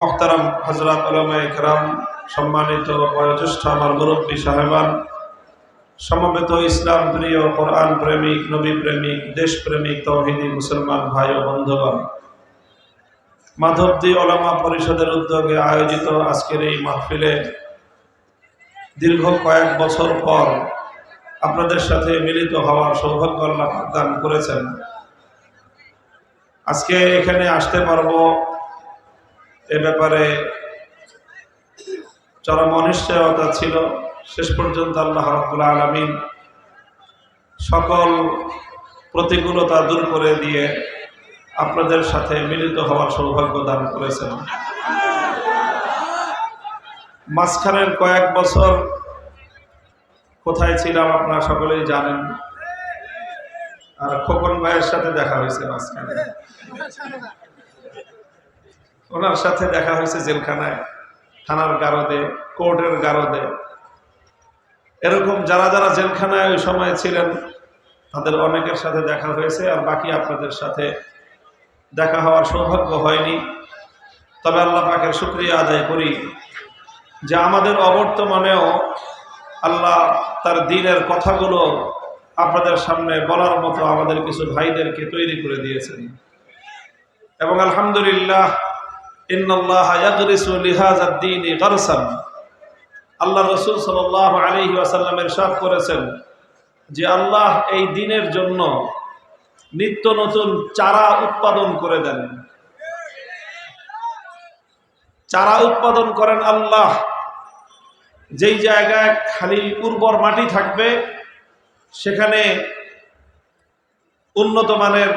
মোহতারাম হজরত আলমায় কেরাম সম্মানিত বয়োজ্যেষ্ঠ আমার মুরব্বী সাহেবান, সমবেত ইসলাম প্রিয় কোরআন প্রেমিক, নবী প্রেমিক দেশপ্রেমিক তৌহিদি মুসলমান ভাই ও বন্ধুগণ, মাধবদী ওলামা পরিষদের উদ্যোগে আয়োজিত আজকের এই মাহফিলে দীর্ঘ কয়েক বছর পর আপনাদের সাথে মিলিত হওয়ার সৌভাগ্য আল্লাহ দান করেছেন। আজকে এখানে আসতে পারব এ ব্যাপারে চরম অনিশ্চয়তা ছিল। শেষ পর্যন্ত আল্লাহ রাব্বুল আলমিন সকল প্রতিকূলতা দূর করে দিয়ে আপনাদের সাথে মিলিত হওয়ার সৌভাগ্য দান করেছেন। মাঝখানের কয়েক বছর কোথায় ছিলাম আপনারা সকলেই জানেন। আর খোকন ভাইয়ের সাথে দেখা হয়েছে মাঝখানে। ওনার সাথে দেখা হয়েছে জেলখানায়, থানার গারদে, কোর্টের গারদে। এরকম যারা যারা জেলখানায় ওই সময় ছিলেন, তাদের অনেকের সাথে দেখা হয়েছে আর বাকি আপনাদের সাথে দেখা হওয়ার সৌভাগ্য হয়নি। তবে আল্লাহ পাকের শুক্রিয়া আদায় করি যে আমাদের অবর্তমানেও আল্লাহ তার দিনের কথাগুলো আপনাদের সামনে বলার মতো আমাদের কিছু ভাইদেরকে তৈরি করে দিয়েছেন। এবং আলহামদুলিল্লাহ আল্লাহ রসুল সাল আলহি আসাল্লামের সাথ করেছেন যে আল্লাহ এই দিনের জন্য নিত্য নতুন চারা উৎপাদন করে দেন। চারা উৎপাদন করেন আল্লাহ। যেই জায়গায় খালি উর্বর মাটি থাকবে, সেখানে উন্নত মানের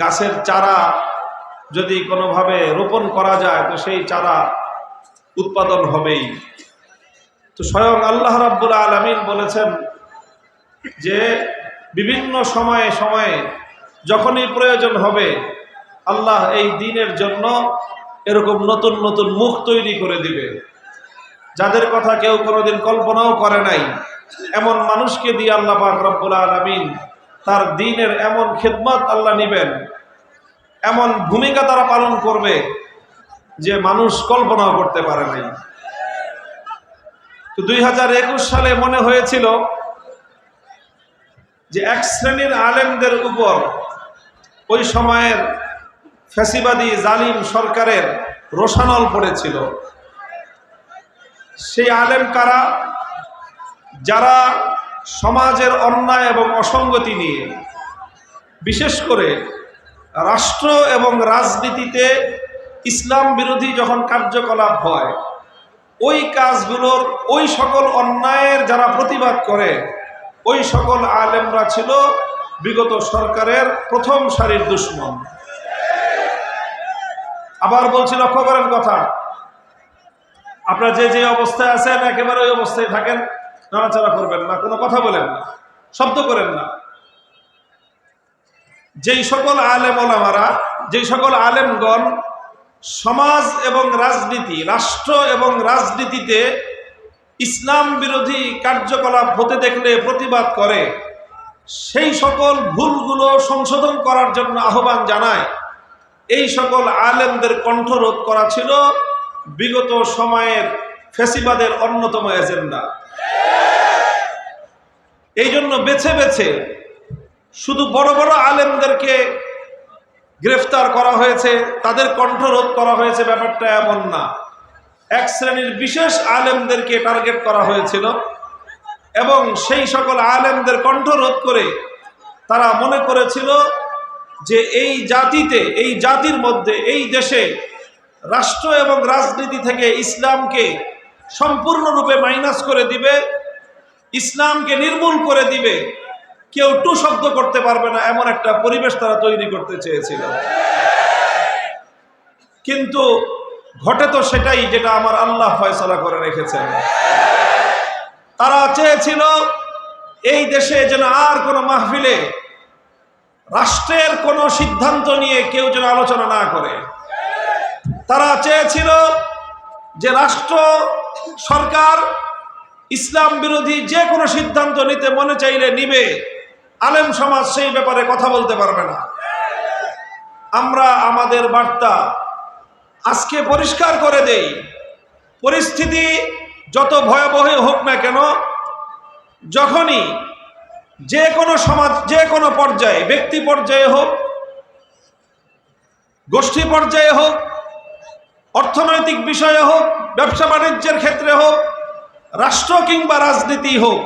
গাছের চারা যদি কোনোভাবে রোপণ করা যায়, তো সেই চারা উৎপাদন হবেই। তো স্বয়ং আল্লাহ রাব্বুল আলমিন বলেছেন যে, বিভিন্ন সময়ে সময়ে যখনই প্রয়োজন হবে, আল্লাহ এই দিনের জন্য এরকম নতুন নতুন মুখ তৈরি করে দিবে। যাদের কথা কেউ কোনোদিন কল্পনাও করে নাই, এমন মানুষকে দিয়ে আল্লাহ পাক রব্বুল আলমিন তার দিনের এমন খেদমত আল্লাহ নিবেন। এমন ভূমিকা তারা পালন করবে যে মানুষ কল্পনাও করতে পারে নাই। তো দুই হাজার একুশ সালে মনে হয়েছিল যে এক শ্রেণির আলেমদের উপর ওই সময়ের ফ্যাসিবাদী জালিম সরকারের রোশানল পড়েছিল। সেই আলেম কারা? যারা সমাজের অন্যায় এবং অসঙ্গতি নিয়ে, বিশেষ করে রাষ্ট্র এবং রাজনীতিতে ইসলাম বিরোধী যখন কার্যকলাপ হয়, ওই কাজগুলোর ওই সকল অন্যায়ের যারা প্রতিবাদ করে, ওই সকল আলেমরা ছিল বিগত সরকারের প্রথম সারির দুশ্মন। আবার বলছি, লক্ষ্য করেন কথা। আপনারা যে যে অবস্থায় আছেন, একেবারে ওই অবস্থায় থাকেন, নাড়াচাড়া করবেন না, কোনো কথা বলেন না, শব্দ করেন না। যেই সকল আলেম ওলামারা, যেই সকল আলেমগণ সমাজ এবং রাজনীতি, রাষ্ট্র এবং রাজনীতিতে ইসলাম বিরোধী কার্যকলাপ হতে দেখলে প্রতিবাদ করে, সেই সকল ভুলগুলো সংশোধন করার জন্য আহ্বান জানায়। এই সকল আলেমদের কণ্ঠরোধ করা ছিল বিগত সময়ের ফেসিবাদের অন্যতম এজেন্ডা। এই জন্য বেছে বেছে শুধু বড় বড় আলেমদেরকে গ্রেফতার করা হয়েছে, তাদের কণ্ঠরোধ করা হয়েছে, ব্যাপারটা এমন না। এক শ্রেণির বিশেষ আলেমদেরকে টার্গেট করা হয়েছিল এবং সেই সকল আলেমদের কণ্ঠরোধ করে তারা মনে করেছিল যে এই জাতিতে, এই জাতির মধ্যে, এই দেশে রাষ্ট্র এবং রাজনীতি থেকে ইসলামকে সম্পূর্ণরূপে মাইনাস করে দিবে, ইসলামকে নির্মূল করে দিবে কেউ টু শব্দ করতে পারবে না, এমন একটা পরিবেশ তারা তৈরি করতে চেয়েছিল। কিন্তু ঘটে তো সেটাই যেটা আমার আল্লাহ ফয়সলা করে রেখেছেন। তারা চেয়েছিল, এই দেশে যেন আর কোনো মাহফিলে রাষ্ট্রের কোনো সিদ্ধান্ত নিয়ে কেউ যেন আলোচনা না করে। তারা চেয়েছিল যে রাষ্ট্র, সরকার, ইসলাম বিরোধী যে কোনো সিদ্ধান্ত নিতে মনে চাইলে নিবে। আলেম সমাজ সেই ব্যাপারে কথা বলতে পারবে না। আমরা আমাদের বার্তা আজকে পরিষ্কার করে দেই। পরিস্থিতি যত ভয়াবহ হোক না কেন, যখনই যে কোনো সমাজ, যে কোনো পর্যায়ে, ব্যক্তি পর্যায়ে হোক, গোষ্ঠী পর্যায়ে হোক, অর্থনৈতিক বিষয়ে হোক, ব্যবসা বাণিজ্যের ক্ষেত্রে হোক, রাষ্ট্র কিংবা রাজনীতি হোক,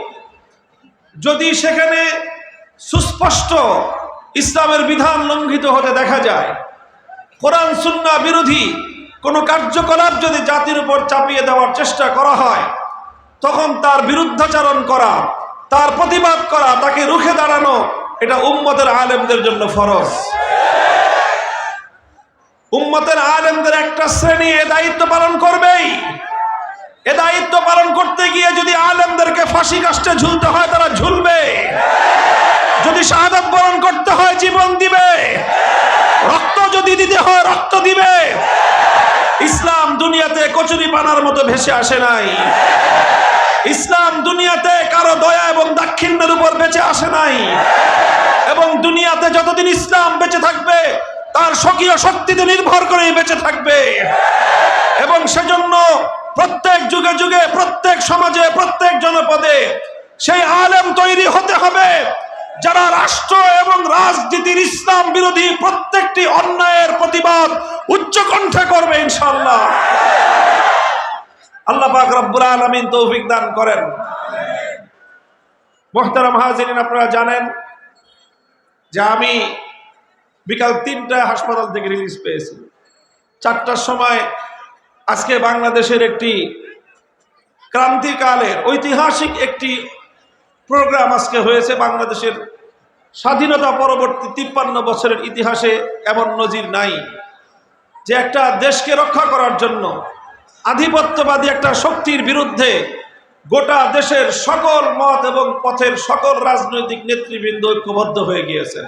যদি সেখানে সুস্পষ্ট ইসলামের বিধান লঙ্ঘিত হতে দেখা যায়। কোরআন, সুন্না বিরোধী কোনো কার্যকলাপ যদি জাতির উপর চাপিয়ে দেওয়ার চেষ্টা করা হয়, তখন তার বিরুদ্ধাচারণ করা, তার প্রতিবাদ করা, তাকে রুখে দাঁড়ানো, এটা উম্মতের আলেমদের জন্য ফরজ। উম্মতের আলেমদের একটা শ্রেণি এ দায়িত্ব পালন করবেই। এ দায়িত্ব পালন করতে গিয়ে যদি আলেমদেরকে ফাঁসি কাষ্টে ঝুলতে হয়, তারা ঝুলবে। যদি শাহাদাত বরণ করতে হয়, জীবন দিবে। রক্ত যদি দিতে হয়, রক্ত দিবে। ইসলাম দুনিয়াতে কচুরি পানার মতো ভেসে আসে নাই। ইসলাম দুনিয়াতে কারও দয়া এবং দাক্ষিণ্যের উপর বেঁচে আসে নাই। এবং দুনিয়াতে যতদিন ইসলাম বেঁচে থাকবে, তার স্বকীয় শক্তিতে নির্ভর করেই বেঁচে থাকবে। এবং সেজন্য প্রত্যেক যুগে যুগে, প্রত্যেক সমাজে, প্রত্যেক জনপদে সেই আলেম তৈরি হতে হবে। যারা রাষ্ট্র এবং রাজনীতির ইসলাম বিরোধী প্রত্যেকটি অন্যায়ের প্রতিবাদ উচ্চ কণ্ঠে করবে ইনশাল্লাহ আল্লাহ রব্বুল আলামিন তৌফিক দান করেন। মোহতারাম হাজিরিন, আপনারা জানেন যে আমি বিকাল তিনটায় হাসপাতাল থেকে রিলিজ পেয়েছি। চারটার সময় আজকে বাংলাদেশের একটি ক্রান্তিকালের ঐতিহাসিক একটি প্রোগ্রাম আজকে হয়েছে বাংলাদেশের স্বাধীনতা পরবর্তী তিপ্পান্ন বছরের ইতিহাসে এমন নজির নাই যে একটা দেশকে রক্ষা করার জন্য আধিপত্যবাদী একটা শক্তির বিরুদ্ধে গোটা দেশের সকল মত এবং পথের সকল রাজনৈতিক নেতৃবৃন্দ ঐক্যবদ্ধ হয়ে গিয়েছেন।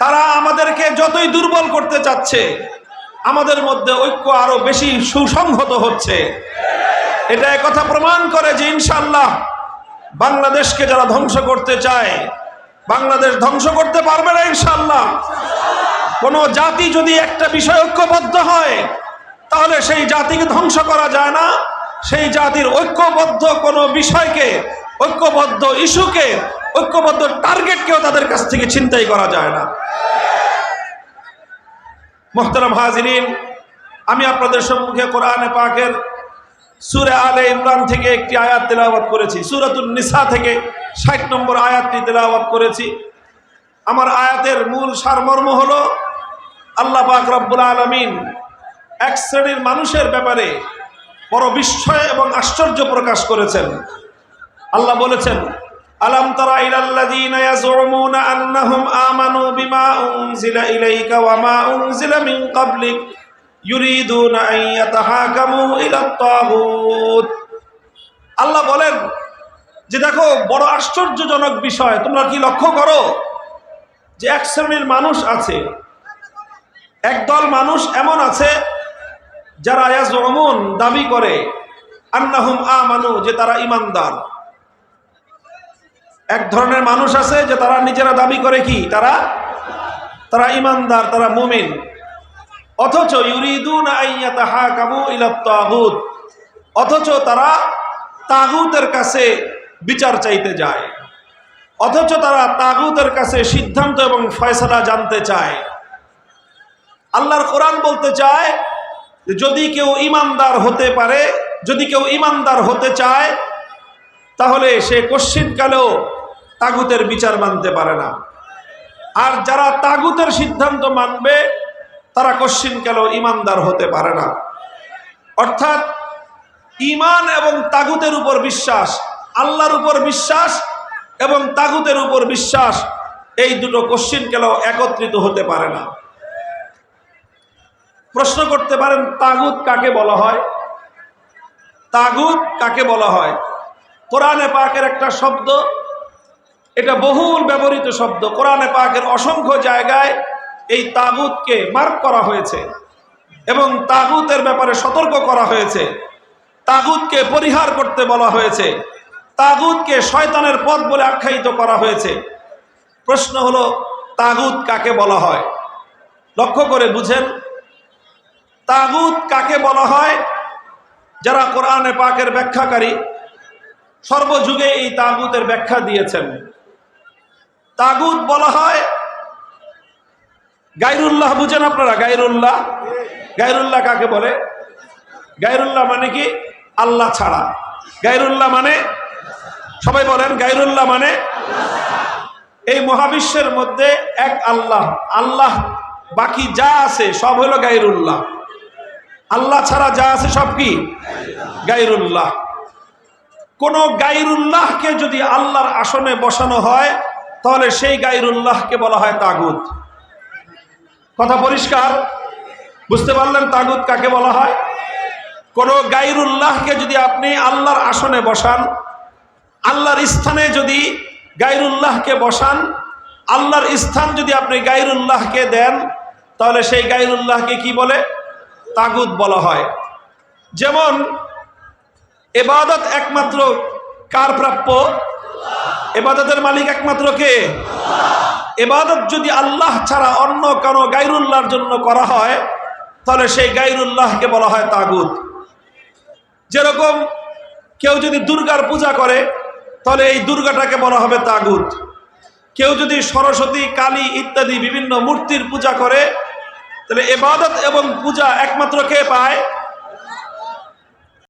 তারা আমাদেরকে যতই দুর্বল করতে চাচ্ছে, আমাদের মধ্যে ঐক্য আরও বেশি সুসংহত হচ্ছে। এটা কথা প্রমাণ করে যে ইনশাল্লাহ বাংলাদেশকে যারা ধ্বংস করতে চায়, বাংলাদেশ ধ্বংস করতে পারবে না ইনশাল্লাহ কোন জাতি যদি একটা বিষয় ঐক্যবদ্ধ হয়, তাহলে সেই জাতিকে ধ্বংস করা যায় না। সেই জাতির ঐক্যবদ্ধ কোনো বিষয়কে, ঐক্যবদ্ধ ইস্যুকে, ঐক্যবদ্ধ টার্গেটকেও তাদের কাছ থেকে চিন্তাই করা যায় না। মোহতারাম হাজিরিন, আমি আপনাদের সম্মুখে কোরআনে পাকের সুরে আলে ইমরান থেকে একটি আয়াত তেলাওয়াত করেছি। সুরাতুল নিসা থেকে ষাট নম্বর আয়াতটি তেলাওয়াত করেছি। আমার আয়াতের মূল সারমর্ম হল, আল্লাহ পাক রব্বুল আলমিন এক শ্রেণির মানুষের ব্যাপারে বড় বিস্ময় এবং আশ্চর্য প্রকাশ করেছেন। আল্লাহ বলেছেন, আলাম তারা ইলাল্লাযীনা ইয়াজউমুনা আন্নাহুম আমানু বিমা উনজিলা ইলাইকা ওয়া মা উনজিলা মিন ক্বাবলিক? আল্লাহ বলেন যে দেখো, বড় আশ্চর্যজনক বিষয়, তোমরা কি লক্ষ্য করো যে এক শ্রেণির মানুষ আছে, একদল মানুষ এমন আছে যারা ইয়াজউমুন দাবি করে, আন্নাহুম আমানু, যে তারা ইমানদার। এক ধরনের মানুষ আছে যে তারা নিজেরা দাবি করে কি? তারা তারা ইমানদার, তারা মুমিন। অথচ ইউরিদুন অথচ তারা তাগুতের কাছে বিচার চাইতে যায়, অথচ তারা তাগুতের কাছে সিদ্ধান্ত এবং ফয়সালা জানতে চায়। আল্লাহর কোরআন বলতে চায় যদি কেউ ইমানদার হতে পারে, যদি কেউ ইমানদার হতে চায়, তাহলে সে কশ্চিনকালেও তাগুতের বিচার মানতে পারে না। আর যারা তাগুতের সিদ্ধান্ত মানবে তারা কশ্চিনকালেও ইমানদার হতে পারে না? অর্থাৎ ইমান এবং তাগুতের উপর বিশ্বাস, আল্লাহর উপর বিশ্বাস এবং তাগুতের উপর বিশ্বাস, এই দুটো কশ্চিনকালেও একত্রিত হতে পারে না? প্রশ্ন করতে পারেন, তাগুত কাকে বলা হয়? তাগুত কাকে বলা হয়? কোরআনে পাকের একটা শব্দ, এটা বহুল ব্যবহৃত শব্দ। কোরআনে পাকের অসংখ্য জায়গায় এই তাগুতকে মার্ক করা হয়েছে এবং তাগুতের ব্যাপারে সতর্ক করা হয়েছে। তাগুতকে পরিহার করতে বলা হয়েছে। তাগুতকে শয়তানের পথ বলে আখ্যায়িত করা হয়েছে। প্রশ্ন হলো, তাগুত কাকে বলা হয়? লক্ষ্য করে বুঝেন। তাগুত কাকে বলা হয়? যারা কোরআনে পাকের ব্যাখ্যাকারী, সর্বযুগে এই তাগুতের ব্যাখ্যা দিয়েছেন। তাগুত বলা হয় গাইরুল্লাহ বুঝেন আপনারা গাইরুল্লাহ গাইরুল্লাহ কাকে বলে? গাইরুল্লাহ মানে কি? আল্লাহ ছাড়া। গাইরুল্লাহ মানে? সবাই বলেন গাইরুল্লাহ মানে? এই মহাবিশ্বের মধ্যে এক আল্লাহ। আল্লাহ বাকি যা আছে সব হলো গাইরুল্লাহ আল্লাহ ছাড়া যা আছে সব কি? গাইরুল্লাহ কোন গাইরুল্লাহকে যদি আল্লাহর আসনে বসানো হয়, তাহলে সেই গাইরুল্লাহকে বলা হয় তাগুত। কথা পরিষ্কার? বুঝতে পারলেন তাগুত কাকে বলা হয়? কোন গাইরুল্লাহকে যদি আপনি আল্লাহর আসনে বসান, আল্লাহর স্থানে যদি গাইরুল্লাহকে বসান, আল্লাহর স্থান যদি আপনি গাইরুল্লাহকে দেন, তাহলে সেই গাইরুল্লাহকে কি বলে? তাগুত বলা হয়। যেমন, এবাদত একমাত্র কার প্রাপ্য? এবাদতের মালিক একমাত্র কে? এবাদত যদি আল্লাহ ছাড়া অন্য কারও গাইরুল্লাহর জন্য করা হয়, তাহলে সেই গাইরুল্লাহকে বলা হয় তাগুত। যেরকম কেউ যদি দুর্গার পূজা করে, তাহলে এই দুর্গাটাকে বলা হবে তাগুত। কেউ যদি সরস্বতী, কালী ইত্যাদি বিভিন্ন মূর্তির পূজা করে, তাহলে এবাদত এবং পূজা একমাত্র কে পায়?